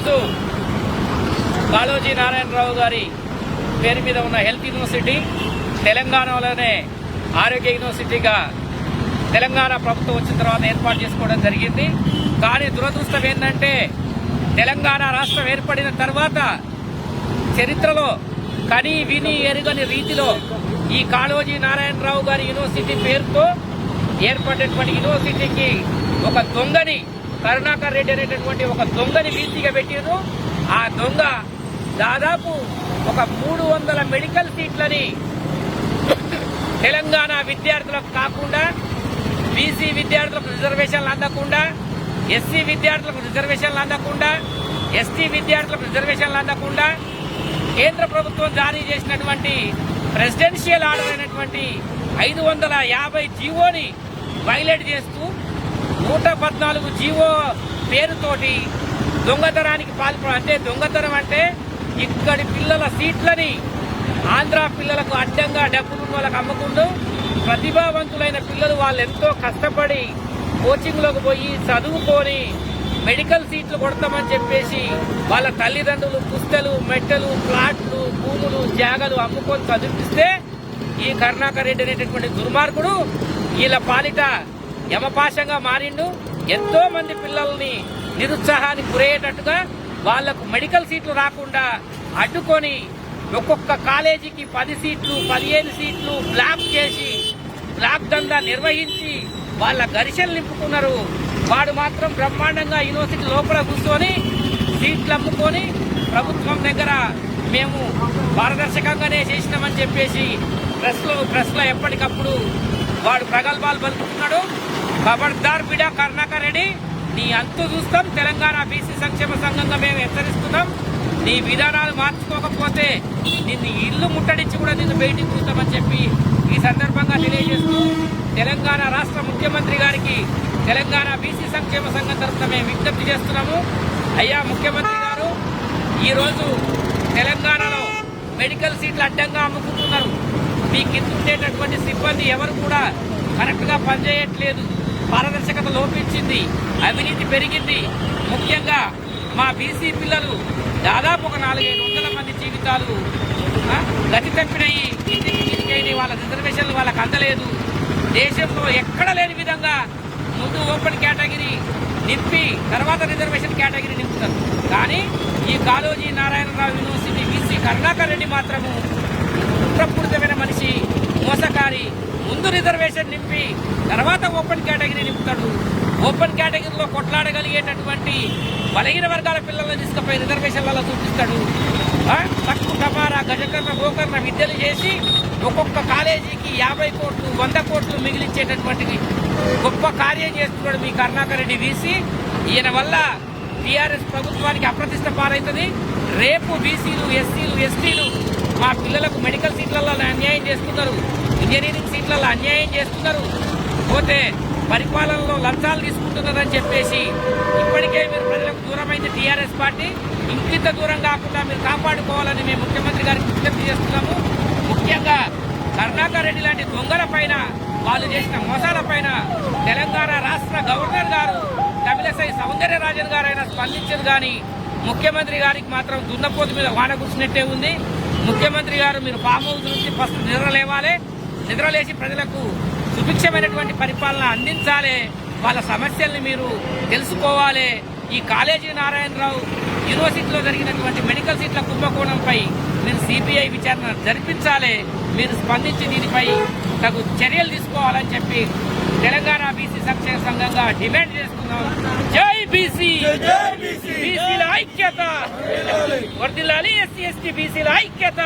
ఈరోజు కాళోజీ నారాయణరావు గారి పేరు మీద ఉన్న హెల్త్ యూనివర్సిటీ తెలంగాణలోనే ఆరోగ్య యూనివర్సిటీగా తెలంగాణ ప్రభుత్వం వచ్చిన తర్వాత ఏర్పాటు చేసుకోవడం జరిగింది. కానీ దురదృష్టం ఏంటంటే తెలంగాణ రాష్ట్రం ఏర్పడిన తర్వాత చరిత్రలో కని విని ఎరుగని రీతిలో ఈ కాళోజీ నారాయణరావు గారి యూనివర్సిటీ పేరుతో ఏర్పడినటువంటి యూనివర్సిటీకి ఒక దొంగని కరుణాకర్ రెడ్డి అనేటటువంటి ఒక దొంగని వీసీగా పెట్టారు ఆ దొంగ దాదాపు ఒక మూడు వందల మెడికల్ సీట్లని తెలంగాణ విద్యార్థులకు కాకుండా బీసీ విద్యార్థులకు రిజర్వేషన్లు అందకుండా ఎస్సీ విద్యార్థులకు రిజర్వేషన్లు అందకుండా ఎస్టీ విద్యార్థులకు రిజర్వేషన్లు అందకుండా కేంద్ర ప్రభుత్వం జారీ చేసినటువంటి ప్రెసిడెన్షియల్ ఆర్డర్ అయినటువంటి ఐదు వందల యాభై జీవోని వైలేట్ చేస్తూ నూట పద్నాలుగు జీవో పేరుతోటి దొంగతనానికి పాల్పడ అంటే దొంగతనం అంటే ఇక్కడి పిల్లల సీట్లని ఆంధ్ర పిల్లలకు అడ్డంగా డబ్బులు వాళ్ళకు వాళ్ళకి అమ్మకుండా ప్రతిభావంతులైన పిల్లలు వాళ్ళు ఎంతో కష్టపడి కోచింగ్లోకి పోయి చదువుకొని మెడికల్ సీట్లు కొడతామని చెప్పేసి వాళ్ళ తల్లిదండ్రులు పుస్తలు మెట్టలు ప్లాట్లు భూములు జాగలు అమ్ముకొని చదివిస్తే ఈ కరుణాకర్ రెడ్డి అనేటటువంటి దుర్మార్గుడు వీళ్ళ పాలిట యమపాశంగా మారిండు. ఎంతో మంది పిల్లల్ని నిరుత్సాహానికి గురయ్యేటట్టుగా వాళ్ళకు మెడికల్ సీట్లు రాకుండా అడ్డుకొని ఒక్కొక్క కాలేజీకి పది సీట్లు పదిహేను సీట్లు బ్లాక్ చేసి బ్లాక్ దందా నిర్వహించి వాళ్ళ గరిసెలు నింపుకున్నారు. వాడు మాత్రం బ్రహ్మాండంగా యూనివర్సిటీ లోపల కూర్చొని సీట్లు అమ్ముకొని ప్రభుత్వం దగ్గర మేము పారదర్శకంగానే చేసినామని చెప్పేసి ప్రెస్లో ప్రెస్లో ఎప్పటికప్పుడు వాడు ప్రగల్భాలు పలుకుతున్నాడు. ఖబర్దార్ బిడా కర్ణాకర్ రెడ్డి నీ అంతు చూస్తాం తెలంగాణ బీసీ సంక్షేమ సంఘంగా మేము హెచ్చరిస్తున్నాం నీ విధానాలు మార్చుకోకపోతే నిన్ను ఇల్లు ముట్టడించి కూడా నిన్ను బయటికి చూస్తామని చెప్పి ఈ సందర్భంగా తెలియజేస్తూ తెలంగాణ రాష్ట్ర ముఖ్యమంత్రి గారికి తెలంగాణ బీసీ సంక్షేమ సంఘం తరఫున మేము విజ్ఞప్తి చేస్తున్నాము. అయ్యా ముఖ్యమంత్రి గారు ఈరోజు తెలంగాణలో మెడికల్ సీట్లు అడ్డంగా అమ్ముకుంటున్నారు. మీ కింద ఉండేటటువంటి సిబ్బంది ఎవరు కూడా కరెక్ట్గా పనిచేయట్లేదు. పారదర్శకత లోపించింది అవినీతి పెరిగింది. ముఖ్యంగా మా బీసీ పిల్లలు దాదాపు ఒక నాలుగైదు వందల మంది జీవితాలు గతి తప్పినాయి ఇంటికి వాళ్ళ రిజర్వేషన్లు వాళ్ళకి అందలేదు. దేశంలో ఎక్కడ లేని విధంగా ముందు ఓపెన్ కేటగిరీ నింపి తర్వాత రిజర్వేషన్ కేటగిరీ నింపుతారు. కానీ ఈ కాలోజీ నారాయణరావు యూనివర్సిటీ బీసీ కరుణాకర్ రెడ్డి మాత్రము కుట్రపూరితమైన మనిషి మోసకారి. ముందు రిజర్వేషన్ నింపి తర్వాత ఓపెన్ కేటగిరీ నింపుతాడు ఓపెన్ కేటగిరీలో కొట్లాడగలిగేటటువంటి బలహీన వర్గాల పిల్లలను తీసుకుపోయి రిజర్వేషన్లలో చూపిస్తాడు. తక్కువ టమారా గజకర్ణ గోకర్ణ విద్యలు చేసి ఒక్కొక్క కాలేజీకి యాభై కోట్లు వంద కోట్లు మిగిలించేటటువంటి గొప్ప కార్యం చేస్తున్నాడు మీ కరుణాకర్ రెడ్డి వీసీ. ఈయన వల్ల టీఆర్ఎస్ ప్రభుత్వానికి అప్రతిష్ట పాలవుతుంది రేపు బీసీలు ఎస్సీలు ఎస్టీలు మా పిల్లలకు మెడికల్ సీట్లలో అన్యాయం చేస్తున్నారు. ఇంజనీరింగ్ సీట్లలో అన్యాయం చేస్తున్నారు. పోతే పరిపాలనలో లంచాలు తీసుకుంటున్నదని చెప్పేసి ఇప్పటికే మీరు ప్రజలకు దూరమైంది టీఆర్ఎస్ పార్టీ. ఇంకింత దూరం కాకుండా మీరు కాపాడుకోవాలని మేము ముఖ్యమంత్రి గారికి విజ్ఞప్తి చేస్తున్నాము. ముఖ్యంగా కరుణాకర్ రెడ్డి లాంటి దొంగల పైన వాళ్ళు చేసిన మోసాల పైన తెలంగాణ రాష్ట్ర గవర్నర్ గారు తమిళసై సౌందర్యరాజన్ గారైనా స్పందించదు కానీ ముఖ్యమంత్రి గారికి మాత్రం దున్నపోతు మీద వాన కూర్చున్నట్టే ఉంది. ముఖ్యమంత్రి గారు మీరు ఫామ్ హౌస్ నుంచి ఫస్ట్ నిద్రలేవాలి నిద్రలేసి ప్రజలకు సుభిక్షమైనటువంటి పరిపాలన అందించాలి. వాళ్ళ సమస్యల్ని మీరు తెలుసుకోవాలి. ఈ కాళేజీ నారాయణరావు యూనివర్సిటీలో జరిగినటువంటి మెడికల్ సీట్ల కుంభకోణంపై మీరు సిబిఐ విచారణ జరిపించాలి. మీరు స్పందించి దీనిపై తగు చర్యలు తీసుకోవాలని చెప్పి తెలంగాణ బీసీ సంక్షేమ సంఘంగా డిమాండ్ చేస్తున్నాం. జై బీసీ! బీసీల ఐక్యత! వర్దిల్లాలి ఎస్సీ ఎస్టీ బీసీల ఐక్యత!